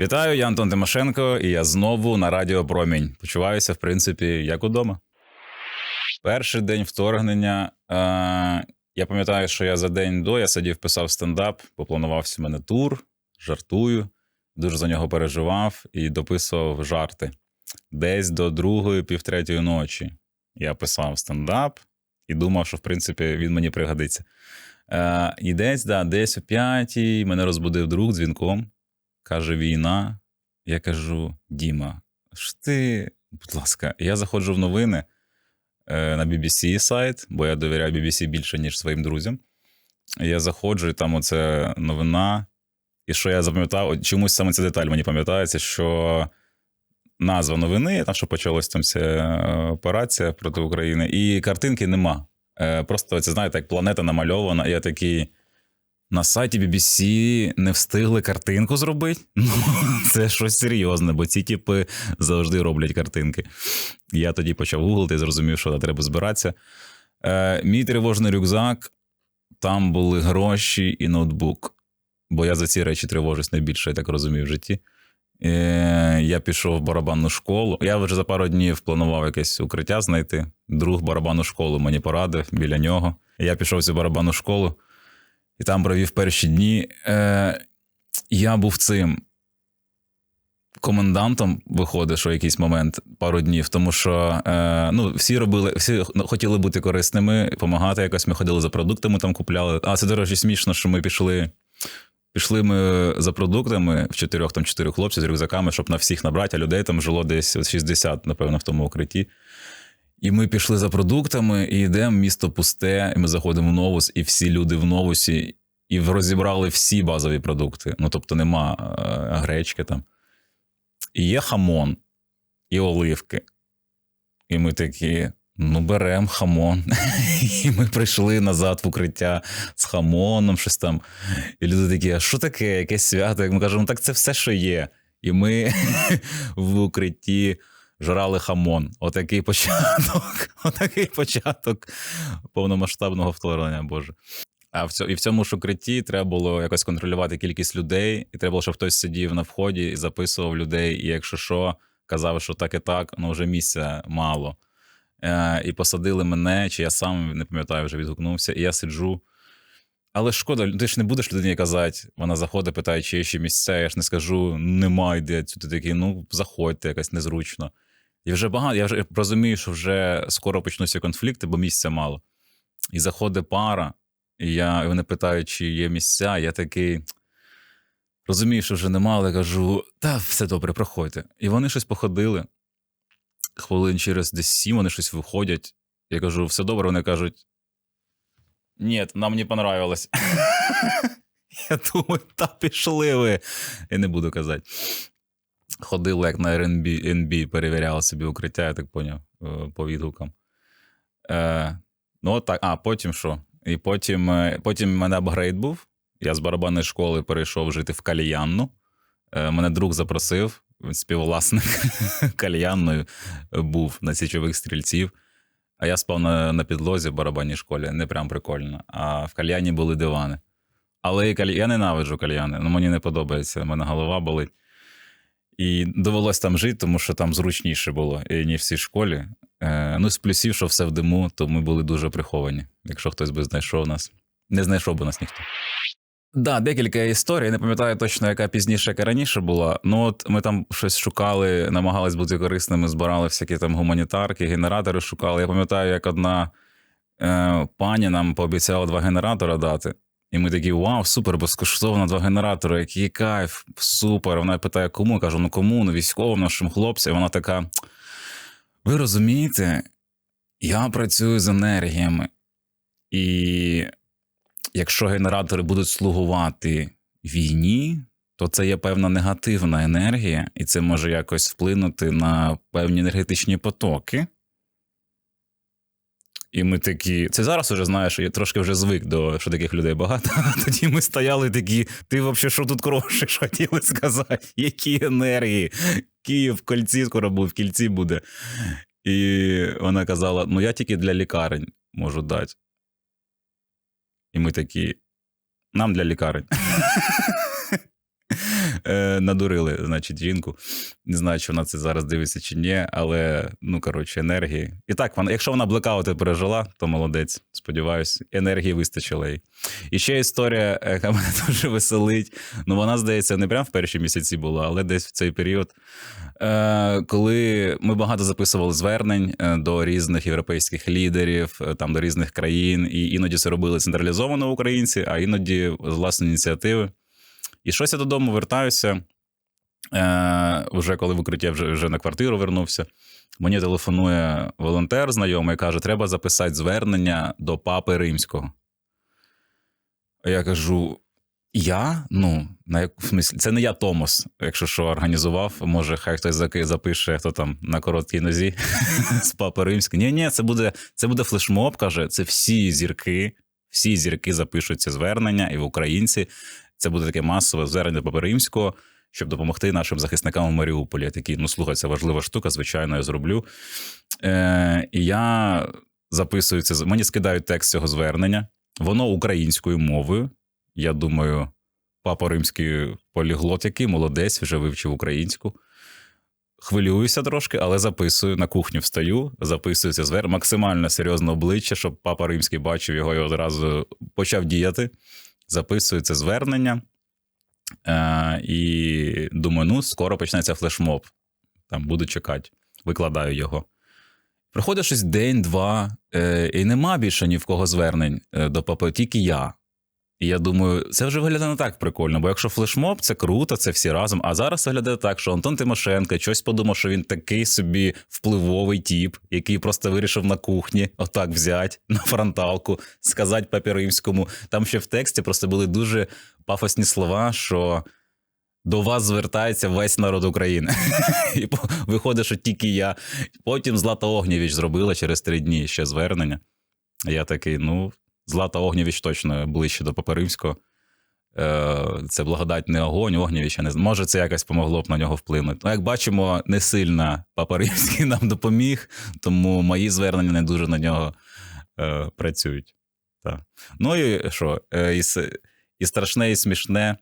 Вітаю, я Антон Тимошенко, і я знову на Радіо Промінь. Почуваюся, в принципі, як удома. Перший день вторгнення. Е- я пам'ятаю, що я за день до я сидів, писав стендап, попланувався в мене тур, жартую, дуже за нього переживав і дописував жарти. Десь до другої, півтретьої ночі я писав стендап і думав, що в принципі він мені пригодиться. Е, і десь, да, десь о п'ятій мене розбудив друг дзвінком. Каже: війна. Я кажу: Діма, ж ти, будь ласка, я заходжу в новини е, на BBC сайт, бо я довіряю BBC більше, ніж своїм друзям. Я заходжу, і там оце новина. І що я запам'ятав, чомусь саме ця деталь мені пам'ятається, що назва новини, там що почалась там ця е, операція проти України, і картинки нема. Е, Просто це знаєте, як планета намальована. Я такий. На сайті BBC не встигли картинку зробити. Ну, це щось серйозне, бо ці типи завжди роблять картинки. Я тоді почав гуглити і зрозумів, що треба збиратися. Е, Мій тривожний рюкзак, там були гроші і ноутбук. Бо я за ці речі тривожусь найбільше, я так розумію, в житті. Е, Я пішов в барабанну школу. Я вже за пару днів планував якесь укриття знайти. Друг барабанну школу мені порадив біля нього. Я пішов в цю барабанну школу і там провів перші дні. Е, Я був цим комендантом, виходить, що якийсь момент пару днів, тому що е, ну, всі робили, всі хотіли бути корисними, допомагати якось. Ми ходили за продуктами, там купляли. А це, до речі, смішно, що ми пішли. Пішли ми за продуктами в чотирьох там чотири хлопці з рюкзаками, щоб на всіх набрати, а людей там жило десь 60, напевно, в тому укритті. І ми пішли за продуктами і йдемо, місто пусте, і ми заходимо в новус, і всі люди в новусі, і розібрали всі базові продукти. Ну, тобто, нема е, гречки там. І є хамон, і оливки. І ми такі: ну, беремо хамон. І ми прийшли назад в укриття з хамоном, щось там. І люди такі, а що таке? Якесь свято? Як ми кажемо, так це все, що є. І ми в укритті жрали хамон. Отакий початок. Отакий початок повномасштабного вторгнення, Боже. А в цьому, і в цьому ж укритті треба було якось контролювати кількість людей, і треба було, щоб хтось сидів на вході і записував людей. І якщо що, казав, що так і так, ну вже місця мало. Е, І посадили мене, чи я сам не пам'ятаю, вже відгукнувся, і я сиджу. Але шкода, ти ж не будеш людині казати, вона заходить, питає, чи є ще місця. Я ж не скажу, нема йде. Ти такий, ну заходьте, якось незручно. І вже багато, я вже розумію, що вже скоро почнуться конфлікти, бо місця мало. І заходить пара, і я, і вони питають, чи є місця. Я такий розумію, що вже нема, але кажу: та все добре, проходьте. І вони щось походили. Хвилин через десь сім вони щось виходять. Я кажу, все добре, вони кажуть. Ні, нам не понравилось. Я думаю, та пішли ви. Я не буду казати. Ходили, як на RNB, NB, перевіряли собі укриття, я так поняв, е, по відгукам. Е, Ну, так. А, потім що? І потім е, потім мене апгрейд був. Я з барабанної школи перейшов жити в кальянну. Е, Мене друг запросив, співвласник кальянною був на січових стрільців. А я спав на на підлозі в барабанній школі, не прям прикольно. А в кальяні були дивани. Але каль... я ненавиджу кальяни, ну мені не подобається, в мене голова болить. І довелось там жити, тому що там зручніше було, і в цій школі. Е, Ну, з плюсів, що все в диму, то ми були дуже приховані. Якщо хтось би знайшов нас, не знайшов би нас ніхто. Да, декілька історій. Не пам'ятаю точно, яка пізніше, яка раніше була. Ну от ми там щось шукали, намагались бути корисними, збирали всякі там гуманітарки, генератори шукали. Я пам'ятаю, як одна е, пані нам пообіцяла два генератора дати. І ми такі, вау, супер, безкоштовно два генератори, який кайф, супер. Вона питає, кому? Я кажу, ну кому? Ну військовим нашим хлопцям. Вона така. Ви розумієте, я працюю з енергіями. І якщо генератори будуть слугувати війні, то це є певна негативна енергія, і це може якось вплинути на певні енергетичні потоки. І ми такі. Це зараз уже знаєш, я трошки вже звик до що таких людей багато. Тоді ми стояли такі, ти взагалі що тут крошиш, хотіли сказати, які енергії. Київ в кольці скоро буде, в кільці буде. І вона казала: ну я тільки для лікарень можу дати. І ми такі. Нам для лікарень. е, надурили, значить, жінку. Не знаю, чи вона це зараз дивиться чи ні, але ну коротше, енергії. І так, вона, якщо вона блекаути пережила, то молодець. Сподіваюсь, енергії вистачило їй. І ще історія, яка мене дуже веселить. Ну, вона, здається, не прямо в перші місяці була, але десь в цей період. Е, Коли ми багато записували звернень е, до різних європейських лідерів, там до різних країн, і іноді це робили централізовано українці, а іноді з власної ініціативи. І щось я додому вертаюся. Е, Вже коли в укриття вже, вже на квартиру вернувся. Мені телефонує волонтер знайомий каже: треба записати звернення до папи римського. Я кажу: я? Ну, на як... це не я Томос, якщо що організував. Може, хай хтось запише, хто там на короткій нозі з папи римського. Ні, ні, це буде, це буде флешмоб, каже, це всі зірки, всі зірки запишуть це звернення, і в українці це буде таке масове звернення до римського. Щоб допомогти нашим захисникам у Маріуполі. Я такий, ну слухай, це важлива штука, звичайно, я зроблю. Е, І я записую це. Мені скидають текст цього звернення. Воно українською мовою. Я думаю, папа римський поліглот, який молодець, вже вивчив українську. Хвилююся трошки, але записую на кухню встаю, записую це звер, максимально серйозне обличчя, щоб папа римський бачив його і одразу почав діяти. Записую це звернення. Е, і думаю, ну, скоро почнеться флешмоб. Там буду чекати, викладаю його. Проходить щось день-два, е, і нема більше ні в кого звернень е, до папи, тільки я. І я думаю, це вже виглядає не так прикольно, бо якщо флешмоб, це круто, це всі разом. А зараз виглядає так, що Антон Тимошенко щось подумав, що він такий собі впливовий тіп, який просто вирішив на кухні отак взяти на фронталку, сказати папі римському. Там ще в тексті просто були дуже пафосні слова, що до вас звертається весь народ України. І виходить, що тільки я. Потім Злата Огнєвіч зробила через три дні ще звернення. Я такий, ну, Злата Огнєвіч точно ближче до Папи Римського. Е, Це благодать не огонь, я не. Може, це якось помогло б на нього вплинути. Ну, як бачимо, не сильно Папа Римський нам допоміг, тому мої звернення не дуже на нього е, працюють. Так. Ну і що? Е, і, і страшне, і смішне.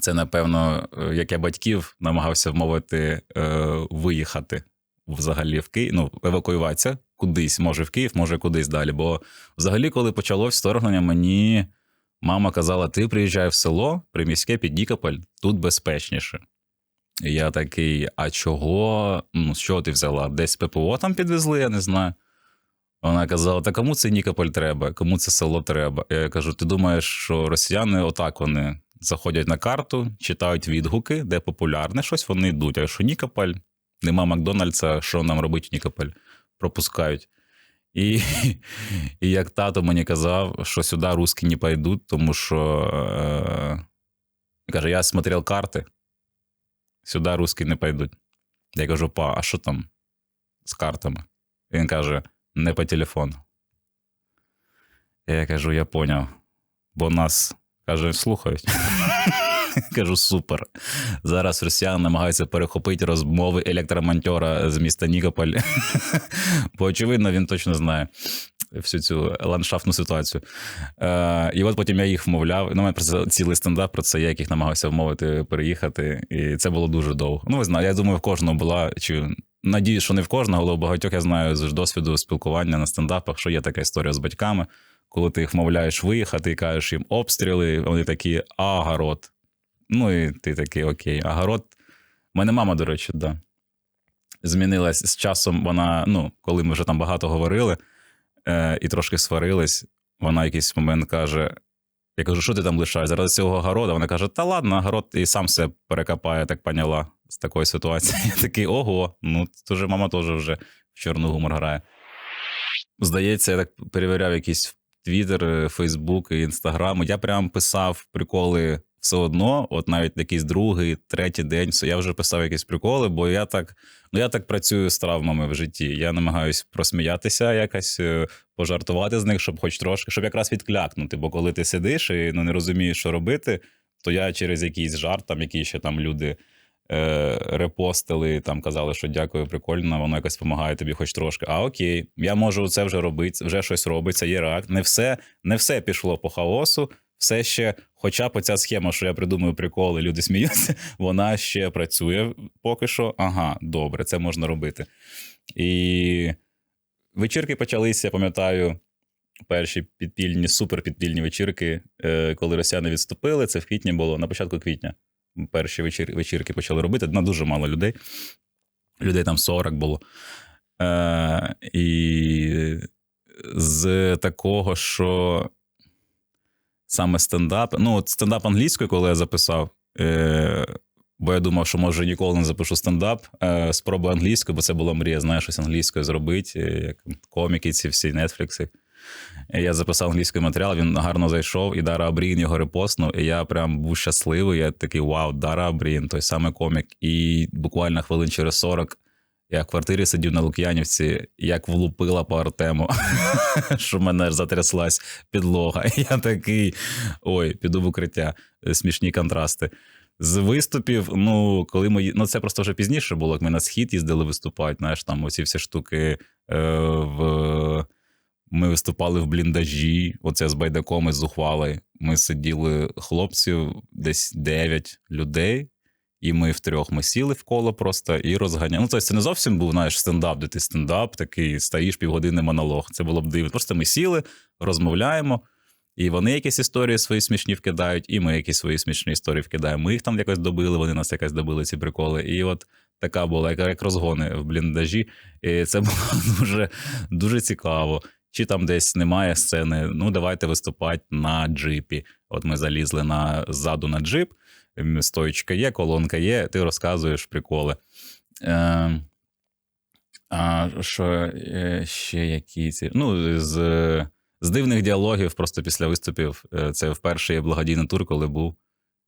Це, напевно, е, як я батьків намагався вмовити е, виїхати взагалі в Київ, ну, евакуюватися кудись, може в Київ, може кудись далі. Бо взагалі, коли почалось вторгнення, мені мама казала: ти приїжджай в село, приміське під Нікополь, тут безпечніше. І я такий: а чого? Ну, що ти взяла? Десь ППО там підвезли, я не знаю. Вона казала: та кому це Нікополь треба, кому це село треба? Я кажу: ти думаєш, що росіяни отак вони заходять на карту, читають відгуки, де популярне щось, вони йдуть. А якщо Нікополь, нема Макдональдса, що нам робить Нікополь? Пропускають. І, і як тато мені казав, що сюди русські не пойдуть, тому що е, каже, я смотрел карти, сюди русські не пойдуть. Я кажу, па, а що там з картами? Він каже, не по телефону. Я кажу, я поняв. Бо нас, каже, слухають. Кажу, супер. Зараз росіяни намагаються перехопити розмови електромонтера з міста Нікополь. Бо, очевидно, він точно знає всю цю ландшафтну ситуацію. Е, і от потім я їх вмовляв. Ну, мене цілий стендап про це, я їх намагався вмовити переїхати. І це було дуже довго. Ну, ви знаєте, я думаю, в кожного була, чи надію, що не в кожного, але у багатьох я знаю з досвіду спілкування на стендапах, що є така історія з батьками, коли ти їх вмовляєш виїхати і кажеш їм обстріли, вони такі, а город. Ну, і ти такий, окей, а город. У мене мама, до речі, да. Змінилась з часом. Вона, ну, коли ми вже там багато говорили е, і трошки сварились, вона в якийсь момент каже: я кажу, що ти там лишаєш? Зараз цього города. Вона каже: Та ладно, город і сам все перекопає, так поняла з такої ситуації. Я такий, ого, ну це вже мама теж вже в чорний гумор грає. Здається, я так перевіряв якісь Твіттер, Фейсбук і Інстаграм. Я прям писав приколи все одно, от навіть якийсь другий, третій день, я вже писав якісь приколи, бо я так, ну я так працюю з травмами в житті. Я намагаюсь просміятися якось, е, пожартувати з них, щоб хоч трошки, щоб якраз відклякнути. Бо коли ти сидиш і ну, не розумієш, що робити, то я через якийсь жарт, там, які ще там люди е, репостили, там казали, що дякую, прикольно, воно якось допомагає тобі хоч трошки. А окей, я можу це вже робити, вже щось робиться, є реакт. Не все, не все пішло по хаосу. все ще, хоча б оця схема, що я придумую приколи, люди сміються, вона ще працює поки що. Ага, добре, це можна робити. І вечірки почалися, я пам'ятаю, перші підпільні, суперпідпільні вечірки, е, коли росіяни відступили. Це в квітні було, на початку квітня. Перші вечір, вечірки почали робити. На дуже мало людей. Людей там 40 було. Е, І з такого, що саме стендап. Ну, от стендап англійською, коли я записав. Е, Бо я думав, що може ніколи не запишу стендап. Е, спробую англійською, бо це була мрія, знаєш, щось англійською зробити, е, як коміки, ці всі нетфлікси. Я записав англійський матеріал, він гарно зайшов, і Дара Абрін його репостнув. І я прям був щасливий. Я такий вау, Дара Абрін, той самий комік. І буквально хвилин через 40 я в квартирі сидів на Лук'янівці, як влупила по Артему, що мене ж затряслась підлога. Я такий ой, піду в укриття. Смішні контрасти. З виступів, ну, коли ми. Ну, це просто вже пізніше було, як ми на схід їздили виступати, знаєш, там оці всі штуки е, в. Ми виступали в бліндажі, оце з байдаком і зухвали. Ми сиділи хлопців, десь 9 людей, і ми втрьох ми сіли в коло просто і розганяли. Ну, тобто це не зовсім був знаєш, стендап, де ти стендап, такий стоїш півгодини монолог. Це було б дивно. Просто ми сіли, розмовляємо, і вони якісь історії свої смішні вкидають, і ми якісь свої смішні історії вкидаємо. Ми їх там якось добили, вони нас якось добили ці приколи. І от така була, як розгони в бліндажі. І це було дуже, дуже цікаво. Чи там десь немає сцени, ну давайте виступати на джипі. От ми залізли на ззаду на джип, стоїчка є, колонка є, ти розказуєш приколи. Е, А що е, ще які ці? Ну, з з дивних діалогів, просто після виступів. е, Це вперше є благодійний тур, коли був.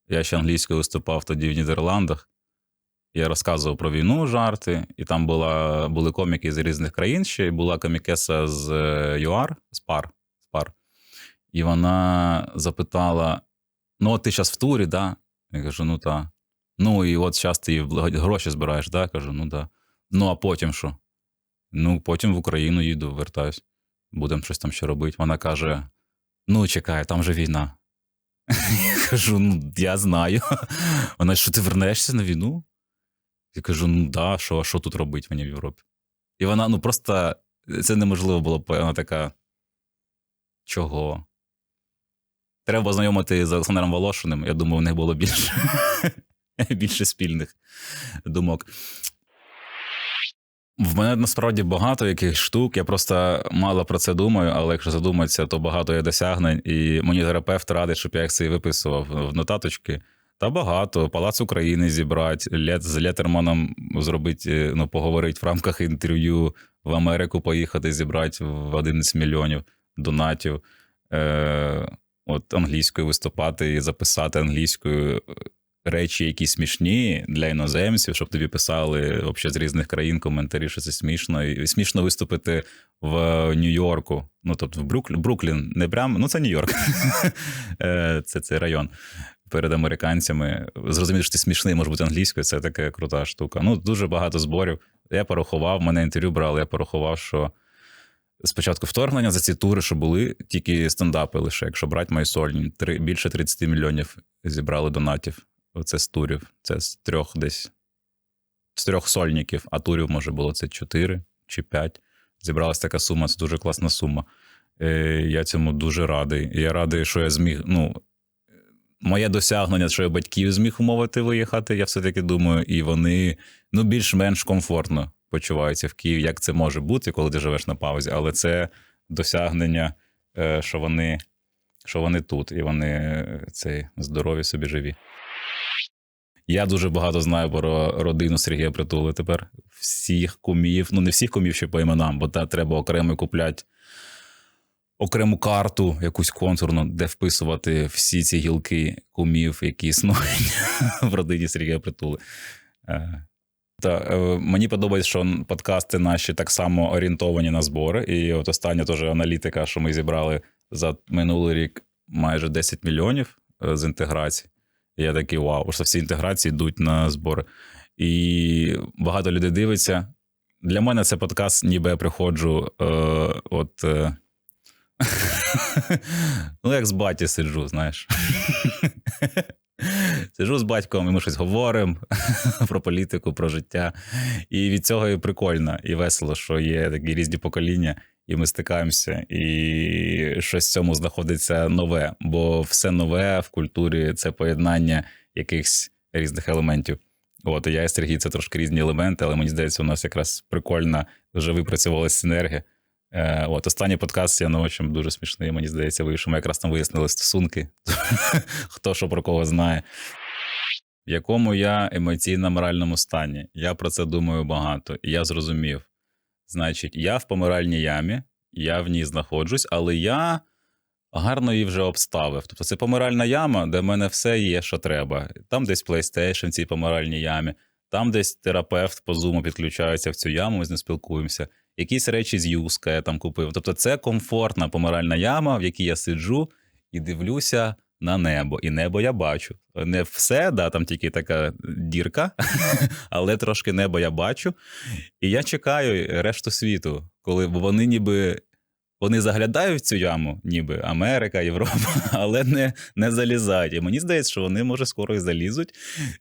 Я ще англійською виступав тоді в Нідерландах. Я розказував про війну жарти, і там була, були коміки з різних країн ще, і була комікеса з е, ЮАР, з пар, з пар. І вона запитала: ну, от ти зараз в турі, да? Я кажу, ну так. Ну, і от зараз ти гроші збираєш, да? Я кажу, ну так. Ну, а потім що? Ну, потім в Україну їду, вертаюсь. Будемо щось там ще робити. Вона каже: Ну, чекай, там же війна. Я кажу, ну, я знаю. Вона що ти вернешся на війну? Я кажу: ну да, що що тут робити мені в Європі? І вона, ну просто це неможливо було. Вона така. Чого? Треба знайомити з Олександром Волошиним. Я думаю, у них було більше більше спільних думок. В мене насправді багато яких штук. Я просто мало про це думаю, але якщо задуматися, то багато є досягнень. І мені терапевт радить, щоб я їх це виписував в нотаточки. Та багато. Палац України зібрати, лет, з Летерманом зробити, ну, поговорити в рамках інтерв'ю в Америку поїхати, зібрати в 11 мільйонів донатів. Е, От англійською виступати і записати англійською речі, які смішні для іноземців, щоб тобі писали взагалі з різних країн коментарі, що це смішно. І смішно виступити в Нью-Йорку. Ну, тобто в Бруклін, Бруклін, не прямо, ну це Нью-Йорк. Це цей район. Перед американцями зрозуміти, що ти смішний, може бути англійською, це така крута штука. Ну, дуже багато зборів. Я порахував, мене інтерв'ю брали, я порахував, що спочатку вторгнення за ці тури, що були, тільки стендапи лише, якщо брати мої сольні, три, більше 30 мільйонів зібрали донатів. Оце з турів. Це з трьох десь з трьох сольників, а турів, може, було це чотири чи п'ять. Зібралася така сума, це дуже класна сума. Е, Я цьому дуже радий. Я радий, що я зміг. ну, Моє досягнення, що я батьків зміг умовити виїхати, я все-таки думаю, і вони ну, більш-менш комфортно почуваються в Києві. Як це може бути, коли ти живеш на паузі? Але це досягнення, е, що вони що вони тут, і вони е, цей, здорові собі живі. Я дуже багато знаю про родину Сергія Притули тепер. Всіх кумів, ну не всіх кумів ще по іменам, бо та треба окремо купляти окрему карту, якусь контурну, де вписувати всі ці гілки кумів, які існують в родині Сергія Притули. Е, та е, мені подобається, що подкасти наші так само орієнтовані на збори. І от остання теж аналітика, що ми зібрали за минулий рік майже 10 мільйонів е, з інтеграції. І я такий вау, що всі інтеграції йдуть на збори. І багато людей дивиться. Для мене це подкаст, ніби я приходжу е, от, е, ну, як з баті сиджу, знаєш. Сиджу з батьком, і ми щось говоримо про політику, про життя. І від цього і прикольно, і весело, що є такі різні покоління, і ми стикаємося, і щось в цьому знаходиться нове. Бо все нове в культурі це поєднання якихось різних елементів. От, і я і Сергій це трошки різні елементи, але мені здається, у нас якраз прикольно вже випрацювалася синергія. Е, от останній подкаст я новичем дуже смішний. Мені здається, вийшов. Ми якраз там вияснили стосунки. Хто що про кого знає. В якому я емоційно-моральному стані? Я про це думаю багато, і я зрозумів. Значить, я в помиральній ямі, я в ній знаходжусь, але я гарно її вже обставив. Тобто це помиральна яма, де в мене все є, що треба. Там десь PlayStation в цій помиральній ямі, там десь терапевт по зуму підключається в цю яму, ми з ним спілкуємося. Якісь речі з Юска я там купив. Тобто, це комфортна помиральна яма, в якій я сиджу і дивлюся на небо. І небо я бачу. Не все, да, там тільки така дірка, але трошки небо я бачу. І я чекаю решту світу, коли вони ніби. Вони заглядають в цю яму, ніби Америка, Європа, але не не залізають. І мені здається, що вони може скоро і залізуть.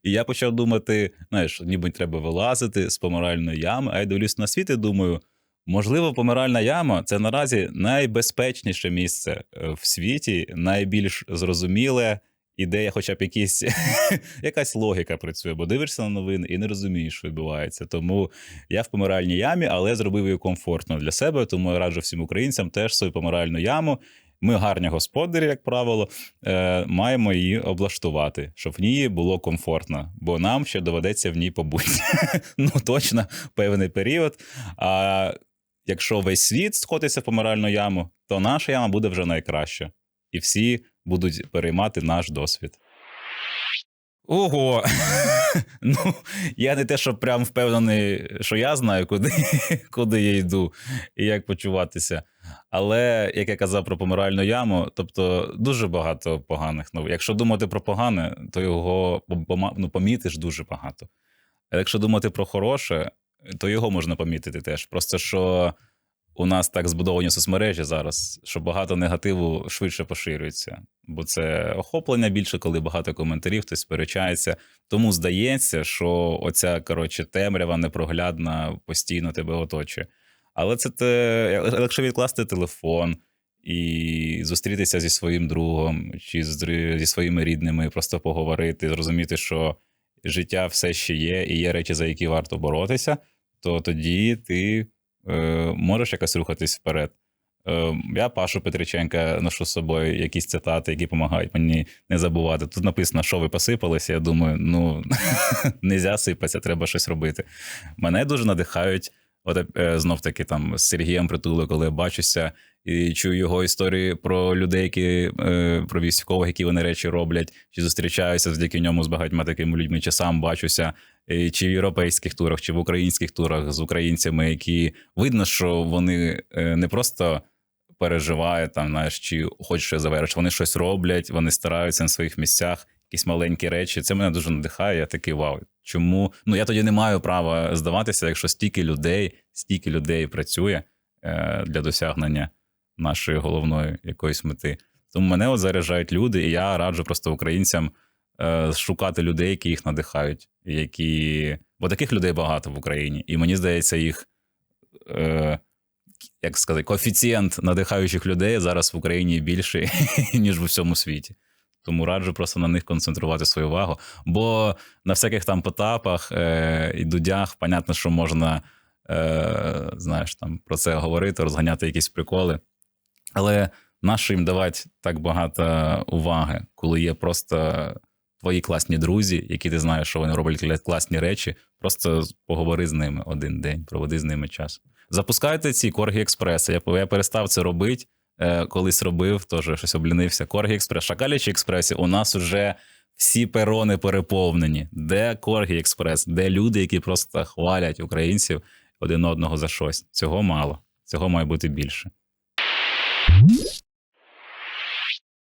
І я почав думати: знаєш, ніби треба вилазити з помиральної ями, а я дивлюсь на світ і думаю, можливо, помиральна яма це наразі найбезпечніше місце е, в світі, найбільш зрозуміле. Ідея, хоча б якісь якась логіка працює, бо дивишся на новини і не розумієш, що відбувається. Тому я в помиральній ямі, але зробив її комфортно для себе. Тому я раджу всім українцям теж свою помиральну яму. Ми гарні господарі, як правило, е, маємо її облаштувати, щоб в ній було комфортно, бо нам ще доведеться в ній побути. ну точно певний період. А якщо весь світ сходиться в помиральну яму, то наша яма буде вже найкраща. І всі будуть переймати наш досвід. Ого, ну я не те, що прям впевнений, що я знаю, куди куди я йду і як почуватися. Але як я казав про помиральну яму, тобто дуже багато поганих новин. Якщо думати про погане, то його ну, помітиш дуже багато. А якщо думати про хороше, то його можна помітити теж. Просто що у нас так збудовані соцмережі зараз, що багато негативу швидше поширюється, бо це охоплення більше, коли багато коментарів, хтось сперечається. Тому здається, що оця коротше темрява непроглядна постійно тебе оточує. Але це те, якщо відкласти телефон і зустрітися зі своїм другом чи зі своїми рідними, просто поговорити, зрозуміти, що життя все ще є, і є речі, за які варто боротися, то тоді ти е, можеш якось рухатись вперед. Е, Я Пашу Петриченка ношу з собою якісь цитати, які допомагають мені не забувати. Тут написано, що ви посипалися. Я думаю, ну не можна сипатися, треба щось робити. Мене дуже надихають. От е, знов таки там з Сергієм Притулою, коли бачуся і чую його історії про людей, які е, про військових, які вони речі роблять, чи зустрічаюся завдяки ньому з багатьма такими людьми, чи сам бачуся, чи в європейських турах, чи в українських турах з українцями, які видно, що вони е, не просто переживають там, знаєш, чи хочуть щось завершити, вони щось роблять, вони стараються на своїх місцях якісь маленькі речі. Це мене дуже надихає. Я такий вау. Чому? Ну я тоді не маю права здаватися, якщо стільки людей, стільки людей працює е, для досягнення нашої головної якоїсь мети. Тому мене от заряджають люди, і я раджу просто українцям е, шукати людей, які їх надихають, які. Бо таких людей багато в Україні, і мені здається, їх. Е, як сказати, коефіцієнт надихаючих людей зараз в Україні більший, ніж в усьому світі. Тому раджу просто на них концентрувати свою увагу. Бо на всяких там потапах е, і дудях, понятно, що можна е, знаєш, там про це говорити, розганяти якісь приколи. Але нащо їм давати так багато уваги, коли є просто твої класні друзі, які ти знаєш, що вони роблять класні речі. Просто поговори з ними один день, проведи з ними час. Запускайте ці коргі експреси. Я я перестав це робити. Е, колись робив, теж щось облінився. Коргі Експрес, Шакалячі експресі. У нас вже всі перони переповнені. Де Коргі Експрес, де люди, які просто хвалять українців один одного за щось. Цього мало, цього має бути більше.